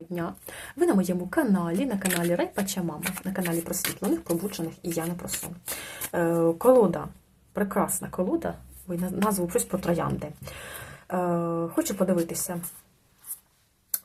дня. Ви на моєму каналі, на каналі Райпача Мама, на каналі просвітлених, пробуджених і я не про сон. Е, колода, прекрасна колода, назву щось про троянди. Е, хочу подивитися.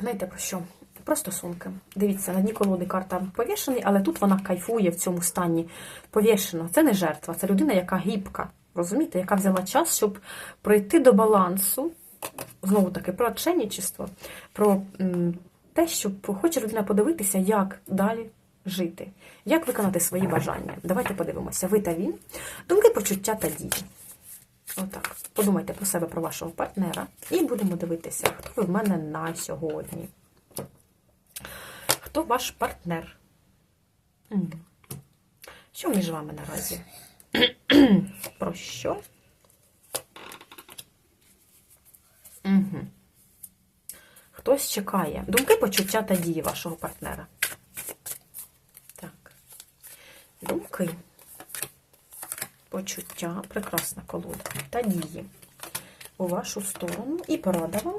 Знаєте про що? Про стосунки. Дивіться, на дні колоди карта повішений, але тут вона кайфує в цьому стані повішена. Це не жертва, це людина, яка гібка. Розумієте, яка взяла час, щоб прийти до балансу. Знову таки, про отшельничество, про те, що хоче людина подивитися, як далі жити, як виконати свої бажання. Давайте подивимося. Ви та він. Думки, почуття та дії. Отак. Подумайте про себе, про вашого партнера. І будемо дивитися, хто ви в мене на сьогодні. Хто ваш партнер? Що між вами наразі? Про що? Угу. Хтось чекає. Думки, почуття та дії вашого партнера. Так. Думки, почуття, прекрасна колода. Та дії у вашу сторону. І порада вам.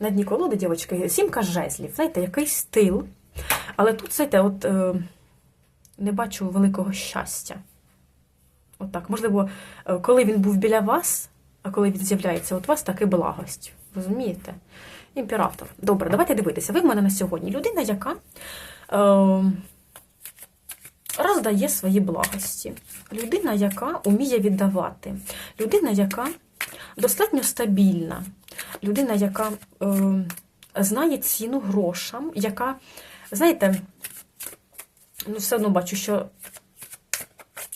На дні колоди, дівчатки, сімка жезлів. Знаєте, якийсь стил. Але тут, знаєте, от е, не бачу великого щастя. Отак. Можливо, е, коли він був біля вас, а коли він з'являється, от вас таки благость. Розумієте? Імператор. Добре, давайте дивитися. Ви в мене на сьогодні людина, яка е, роздає свої благості. Людина, яка уміє віддавати. Людина, яка достатньо стабільна. Людина, яка е, знає ціну грошам, яка, знаєте, ну, все одно бачу, що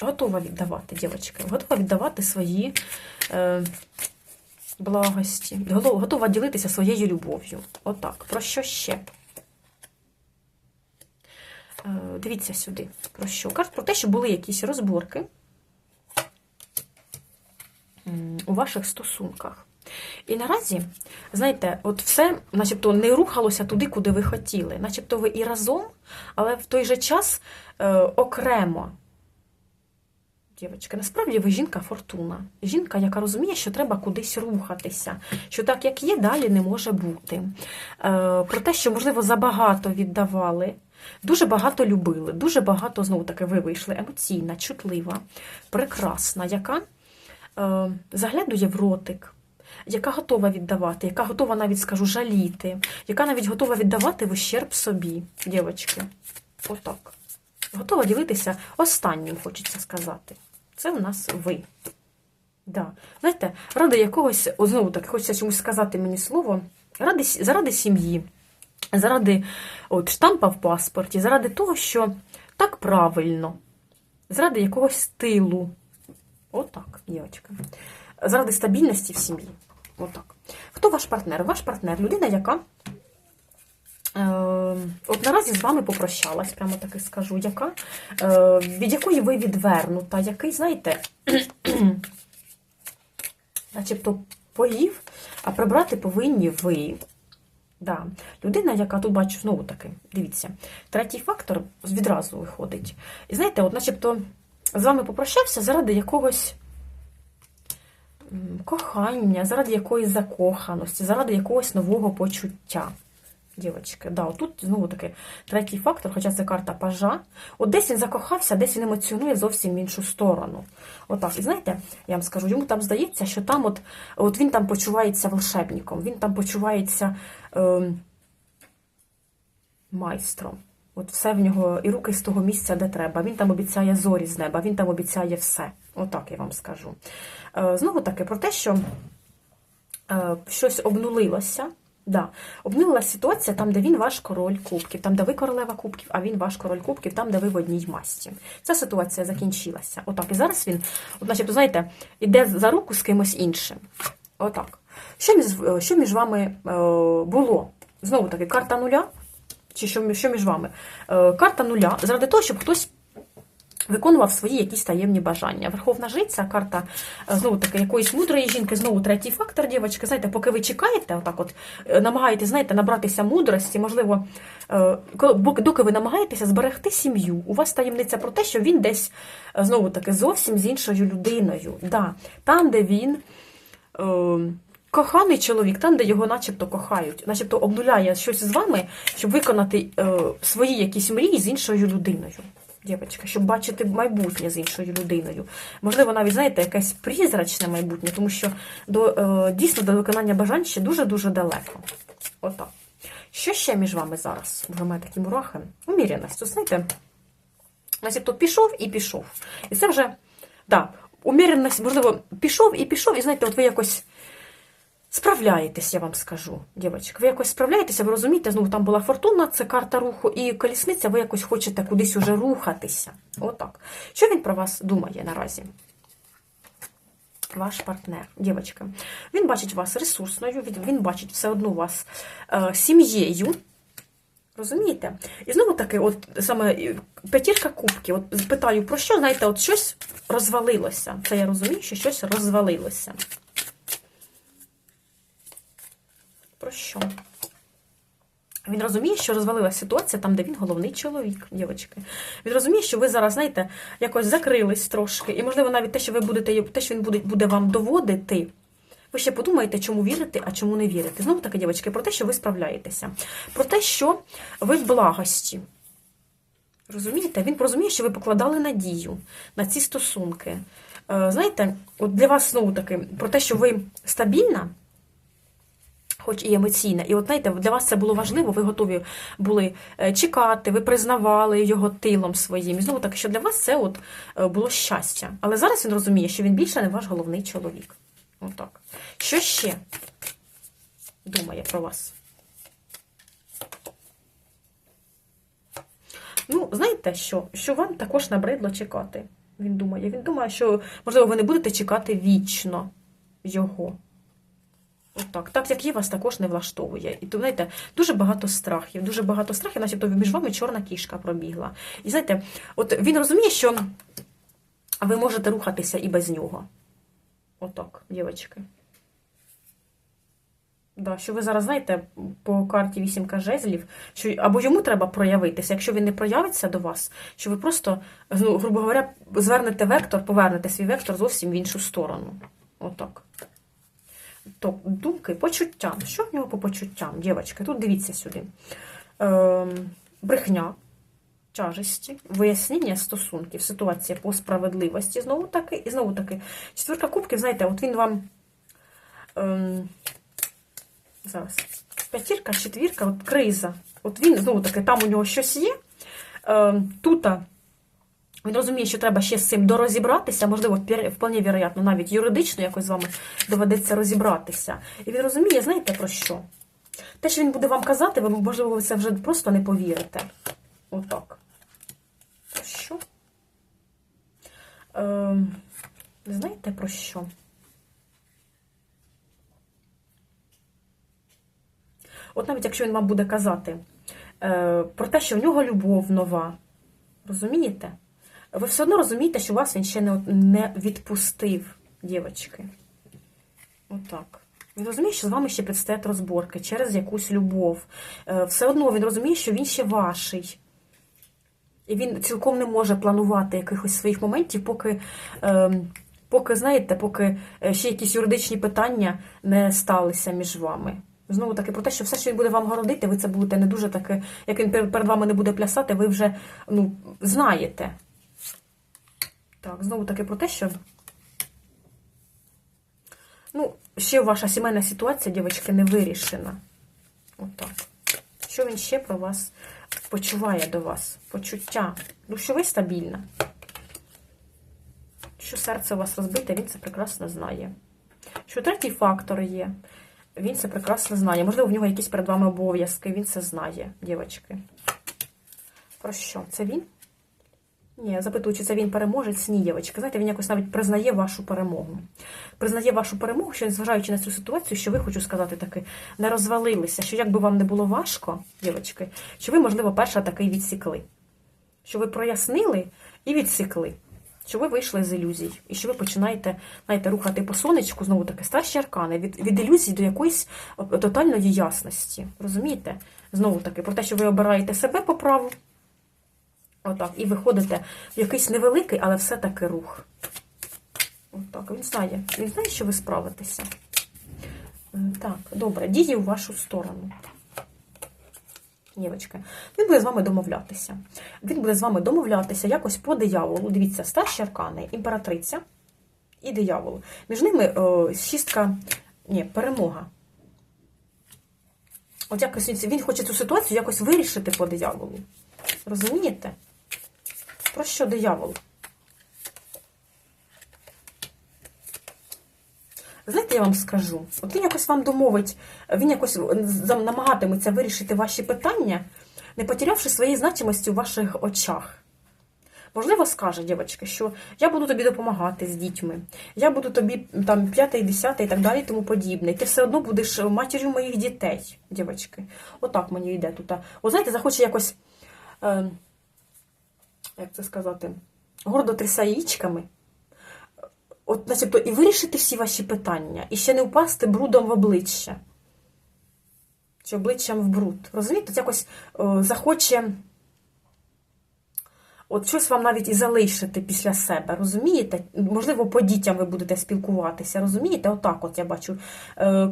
готова віддавати, дівчатки, готова віддавати свої благості, готова готова ділитися своєю любов'ю. Отак. Про що ще? Е, дивіться сюди. Про що? Кажуть про те, що були якісь розборки у ваших стосунках. І наразі, знаєте, от все, начебто, не рухалося туди, куди ви хотіли. Начебто ви і разом, але в той же час е, окремо. Дівчатка, насправді ви жінка фортуна. Жінка, яка розуміє, що треба кудись рухатися, що так, як є, далі не може бути. Е, про те, що, можливо, забагато віддавали, дуже багато любили, дуже багато, знову таки, ви вийшли емоційна, чутлива, прекрасна, яка е, заглядує в ротик, яка готова віддавати, яка готова навіть, скажу, жаліти, яка навіть готова віддавати в ущерб собі, дівчатки. Отак. Готова ділитися останнім, хочеться сказати. Це в нас ви. Да. Знаєте, ради якогось, знову таки, хочеться чомусь сказати мені слово, ради, заради сім'ї, заради от, штампа в паспорті, заради того, що так правильно, заради якогось стилу. Отак, дівчатка. Заради стабільності в сім'ї. Отак. Хто ваш партнер? Ваш партнер людина, яка От наразі з вами попрощалась, прямо таки скажу, яка, е, від якої ви відвернута, який, знаєте, начебто поїв, а прибрати повинні ви. Да. Людина, яка тут бачу, знову таки, дивіться, третій фактор відразу виходить. І знаєте, от начебто з вами попрощався заради якогось кохання, заради якоїсь закоханості, заради якогось нового почуття. Дівчатки, да, тут знову таки третій фактор, хоча це карта пажа. От десь він закохався, десь він емоціонує зовсім іншу сторону. Отак. І знаєте, я вам скажу, йому там здається, що там от, от він там почувається волшебником, він там почувається е, майстром. От все в нього і руки з того місця, де треба. Він там обіцяє зорі з неба, він там обіцяє все. Отак я вам скажу. Е, знову таки про те, що е, щось обнулилося. Да. Обнулилася ситуація там, де він ваш король кубків, там, де ви королева кубків, а він ваш король кубків, там, де ви в одній масті. Ця ситуація закінчилася. Отак. І зараз він, от, начебто, знаєте, іде за руку з кимось іншим. Отак. Що між, що між вами е, було? Знову таки, карта нуля. Чи що, що між вами? Е, карта нуля заради того, щоб хтось виконував свої якісь таємні бажання. Верховна жриця, карта е, знову таки якоїсь мудрої жінки, знову третій фактор, дівчатки. Знаєте, поки ви чекаєте, отак от е, намагаєтесь, знаєте, набратися мудрості, можливо, е, доки ви намагаєтеся зберегти сім'ю, у вас таємниця про те, що він десь знову таки зовсім з іншою людиною. Да, там, де він. коханий чоловік, там, де його начебто кохають, начебто обнуляє щось з вами, щоб виконати е, свої якісь мрії з іншою людиною. Дівчатка, щоб бачити майбутнє з іншою людиною. Можливо, навіть, знаєте, якесь призрачне майбутнє, тому що до, е, дійсно до виконання бажань ще дуже-дуже далеко. Отак. Що ще між вами зараз? Ви маєте такі мурахи? Уміряність. Знаєте, начебто пішов і пішов. І це вже, да, уміряність, можливо, пішов і пішов, і знаєте, от ви якось. Справляєтесь, я вам скажу, дівчатка. Ви якось справляєтеся, ви розумієте, знову там була фортуна, це карта руху, і колісниця, ви якось хочете кудись уже рухатися. Отак. Що він про вас думає наразі? Ваш партнер, дівчатка. Він бачить вас ресурсною, він, бачить все одно вас е, сім'єю. Розумієте? І знову таки, от саме е, п'ятірка кубків. От питаю, про що, знаєте, от щось розвалилося. Це я розумію, що щось розвалилося. Про що? Він розуміє, що розвалилася ситуація там, де він головний чоловік, дівчатки. Він розуміє, що ви зараз, знаєте, якось закрились трошки. І, можливо, навіть те, що ви будете, те, що він буде, буде вам доводити, ви ще подумаєте, чому вірити, а чому не вірити. Знову таки, дівчатки, про те, що ви справляєтеся. Про те, що ви в благості. Розумієте? Він розуміє, що ви покладали надію на ці стосунки. Е, Знаєте, от для вас знову таки про те, що ви стабільна хоч і емоційна. І от знаєте, для вас це було важливо, ви готові були е, чекати, ви признавали його тилом своїм. І знову таки, що для вас це от е, було щастя. Але зараз він розуміє, що він більше не ваш головний чоловік. Отак. Що ще думає про вас? Ну, знаєте що? Що вам також набридло чекати. Він думає. Він думає, що, можливо, ви не будете чекати вічно його. Отак, так як є, вас також не влаштовує. І то, знаєте, дуже багато страхів, дуже багато страхів, начебто між вами чорна кішка пробігла. І знаєте, от він розуміє, що ви можете рухатися і без нього. Отак, дівчатки. Да, що ви зараз знаєте по карті вісімка жезлів, що або йому треба проявитися, якщо він не проявиться до вас, що ви просто, ну, грубо говоря, звернете вектор, повернете свій вектор зовсім в іншу сторону. Отак. Думки, почуттям. Що в нього по почуттям, дівчатки? Тут дивіться сюди. Ем, брехня, тяжесті, вияснення стосунків, ситуація по справедливості, знову таки, і знову таки. Четверка кубків, знаєте, от він вам. Ем, зараз. П'ятірка, четвірка, от криза. От він, знову таки, там у нього щось є. Ем, тут. Він розуміє, що треба ще з цим дорозібратися, можливо, вполне вероятно, навіть юридично якось з вами доведеться розібратися. І він розуміє, знаєте про що? Те, що він буде вам казати, ви, можливо, ви це вже просто не повірите. Отак. Про що? Е, знаєте про що? От навіть якщо він вам буде казати е, про те, що в нього любов нова, розумієте? Ви все одно розумієте, що вас він ще не не відпустив, дівчатки. Отак. Він розуміє, що з вами ще предстоять розборки через якусь любов. Е, все одно він розуміє, що він ще ваший. І він цілком не може планувати якихось своїх моментів, поки, ем, поки знаєте, поки е, ще якісь юридичні питання не сталися між вами. Знову таки, про те, що все, що він буде вам городити, ви це будете не дуже таке, як він перед вами не буде плясати, ви вже ну, знаєте. Так, знову таки про те, що. Ну, ще ваша сімейна ситуація, дівчатки, не вирішена. Отак. Що він ще про вас почуває до вас? Почуття. Ну, що ви стабільна. Що серце у вас розбите, він це прекрасно знає. Що третій фактор є, він це прекрасно знає. Можливо, в нього якісь перед вами обов'язки, він це знає, дівчатки. Про що? Це він? Ні, запитую, чи це він переможець, ні, дівчатка. Знаєте, він якось навіть признає вашу перемогу. Признає вашу перемогу, що незважаючи на цю ситуацію, що ви хочу сказати таки, не розвалилися, що як би вам не було важко, дівчатки, що ви, можливо, перша такий відсікли. Що ви прояснили і відсікли. Що ви вийшли з ілюзій, і що ви починаєте знаєте, рухати по сонечку, знову таки, старші аркани, від від ілюзій до якоїсь тотальної ясності. Розумієте? Знову таки, про те, що ви обираєте себе по праву, Отак. І виходите в якийсь невеликий, але все-таки рух. Отак. Він знає. Він знає, що ви справитеся. Так, добре, дії у вашу сторону. Дівочка, він буде з вами домовлятися. Він буде з вами домовлятися якось по дияволу. Дивіться, старші аркани, імператриця і диявол. Між ними о, шістка, ні, перемога. От якось він хоче цю ситуацію якось вирішити по дияволу. Розумієте? Про що диявол? Знаєте, я вам скажу, от він якось вам домовить, він якось намагатиметься вирішити ваші питання, не потерявши своєї значимості у ваших очах. Можливо, скаже, дівчатки, що я буду тобі допомагати з дітьми, я буду тобі там п'яте, десяте і так далі, тому подібне. І ти все одно будеш матір'ю моїх дітей, дівчатки. Отак мені йде тут. От знаєте, захоче якось, е, як це сказати, гордо трясає яєчками, от, начебто, і вирішити всі ваші питання, і ще не впасти брудом в обличчя. Чи обличчям в бруд. Розумієте, якось е, захоче. От щось вам навіть і залишити після себе, розумієте? Можливо, по дітям ви будете спілкуватися, розумієте? Отак от я бачу. Е,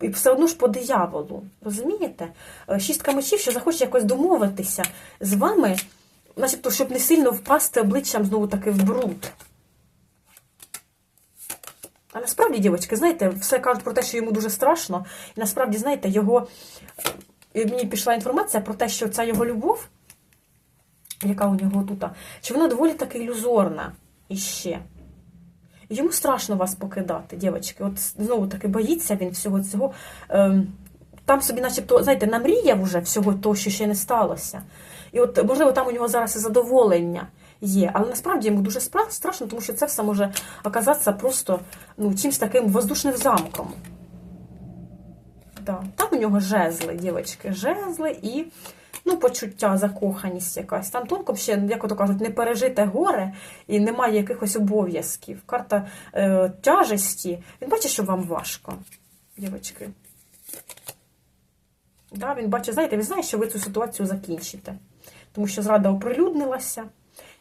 І все одно ж по дияволу, розумієте? Е, Шістка мечів, що захоче якось домовитися з вами, начебто, щоб не сильно впасти обличчям знову таки в бруд. А насправді, дівчатки, знаєте, все кажуть про те, що йому дуже страшно. І насправді, знаєте, його. е, Мені пішла інформація про те, що ця його любов яка у нього тут, що вона доволі таки ілюзорна іще. Йому страшно вас покидати, дівчатки. От знову таки боїться він всього цього. Ем, Там собі, начебто, знаєте, намріяв уже всього того, що ще не сталося. І от, можливо, там у нього зараз і задоволення є. Але насправді йому дуже страшно, тому що це все може оказатися просто ну, чимось таким воздушним замком. Да. Там у нього жезли, дівчатки, жезли і ну, почуття, закоханість якась. Там тонком ще, як ото кажуть, не пережите горе і немає якихось обов'язків. Карта е, тяжесті. Він бачить, що вам важко, дівчатки. Да, він бачить, знаєте, він знає, що ви цю ситуацію закінчите. Тому що зрада оприлюднилася.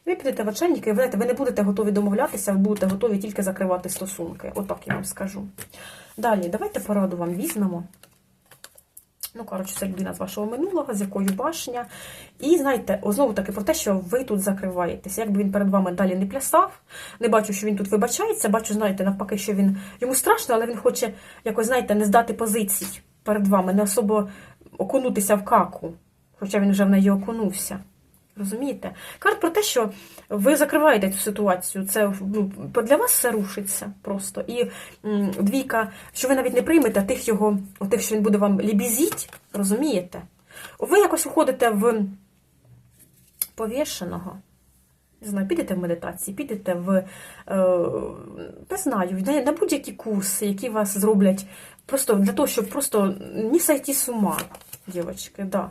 Ви підете в очельники, і ви, знаєте, ви не будете готові домовлятися, ви будете готові тільки закривати стосунки. Отак я вам скажу. Далі, давайте пораду вам візьмемо. Ну, коротше, це людина з вашого минулого, з якою башня. І знаєте, знову таки про те, що ви тут закриваєтеся. Якби він перед вами далі не плясав, не бачу, що він тут вибачається, бачу, знаєте, навпаки, що він йому страшно, але він хоче якось, знаєте, не здати позицій перед вами, не особо окунутися в каку, хоча він вже в неї окунувся. Розумієте? Карт про те, що ви закриваєте цю ситуацію. Це ну, для вас все рушиться просто. І м, двійка, що ви навіть не приймете тих його, тих, що він буде вам лібізіть, розумієте? Ви якось уходите в повішеного. Не знаю, підете в медитації, підете в е, не знаю, на, будь-які курси, які вас зроблять просто для того, щоб просто не сойти з ума, дівчатки, да.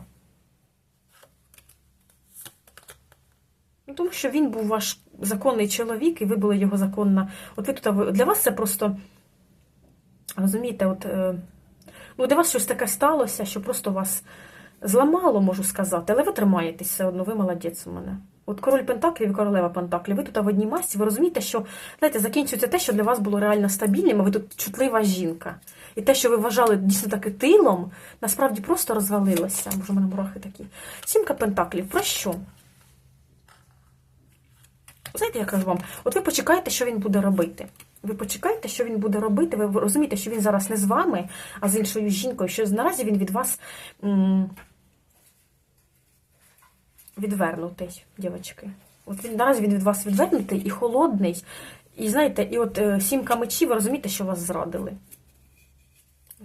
Ну, тому що він був ваш законний чоловік, і ви були його законна. От ви тут для вас це просто розумієте, от е, ну, для вас щось таке сталося, що просто вас зламало, можу сказати, але ви тримаєтесь все одно, ви молодець у мене. От король Пентаклів і королева Пентаклів, ви тут в одній масці, ви розумієте, що знаєте, закінчується те, що для вас було реально стабільним, а ви тут чутлива жінка. І те, що ви вважали дійсно таки тилом, насправді просто розвалилося. Боже, у мене мурахи такі. Сімка Пентаклів, про що? Знаєте, я кажу вам, от ви почекаєте, що він буде робити. Ви почекаєте, що він буде робити. Ви розумієте, що він зараз не з вами, а з іншою жінкою, що наразі він від вас м відвернутий, дівчатки. От він наразі він від вас відвернутий і холодний. І знаєте, і от е, сімка мечів, ви розумієте, що вас зрадили.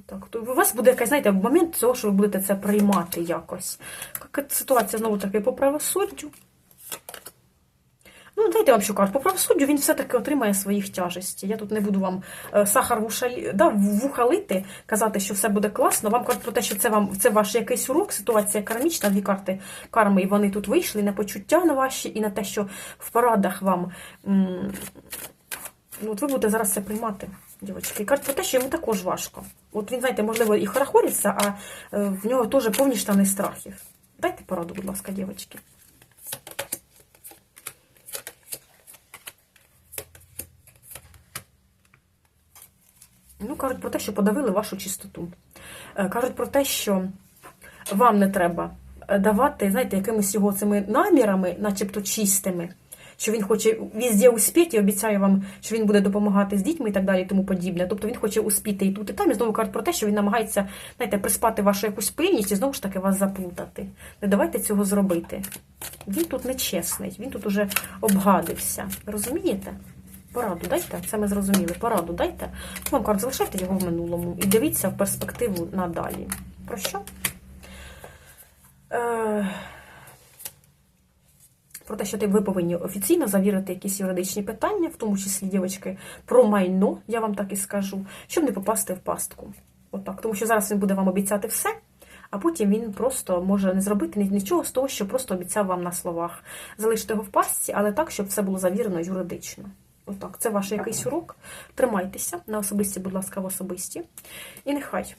Так, то у вас буде якась, знаєте, момент цього, що ви будете це приймати якось. Ситуація знову таки по правосуддю. Ну, дайте вам що кажу, по правосуддю він все-таки отримає своїх тяжесті. Я тут не буду вам е, сахар в уша, да, в вуха лити, казати, що все буде класно. Вам кажуть про те, що це вам це ваш якийсь урок, ситуація кармічна, дві карти карми, і вони тут вийшли на почуття на ваші, і на те, що в порадах вам. М ну, от ви будете зараз це приймати, дівчатки. І кажуть про те, що йому також важко. От він, знаєте, можливо, і хорохориться, а е, в нього теж повні штани страхів. Дайте пораду, будь ласка, дівчатки. Ну, кажуть про те, що подавили вашу чистоту. Е, Кажуть про те, що вам не треба е, давати, знаєте, якимись його цими намірами, начебто чистими, що він хоче везде успіти і обіцяє вам, що він буде допомагати з дітьми і так далі, і тому подібне. Тобто він хоче успіти і тут, і там, і знову кажуть про те, що він намагається, знаєте, приспати вашу якусь пильність і знову ж таки вас заплутати. Не давайте цього зробити. Він тут нечесний, він тут уже обгадився. Розумієте? Пораду дайте, це ми зрозуміли. Пораду дайте. Вам кажуть, залишайте його в минулому і дивіться в перспективу надалі. Про що? Е, Про те, що ти- ви повинні офіційно завірити якісь юридичні питання, в тому числі, дівчатки, про майно, я вам так і скажу, щоб не попасти в пастку. Отак. Тому що зараз він буде вам обіцяти все, а потім він просто може не зробити нічого з того, що просто обіцяв вам на словах. Залиште його в пастці, але так, щоб все було завірено юридично. Отак, це ваш якийсь урок. Тримайтеся на особисті, будь ласка, в особисті. І нехай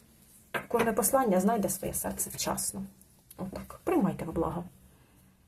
кожне послання знайде своє серце вчасно. Отак. Приймайте в благо.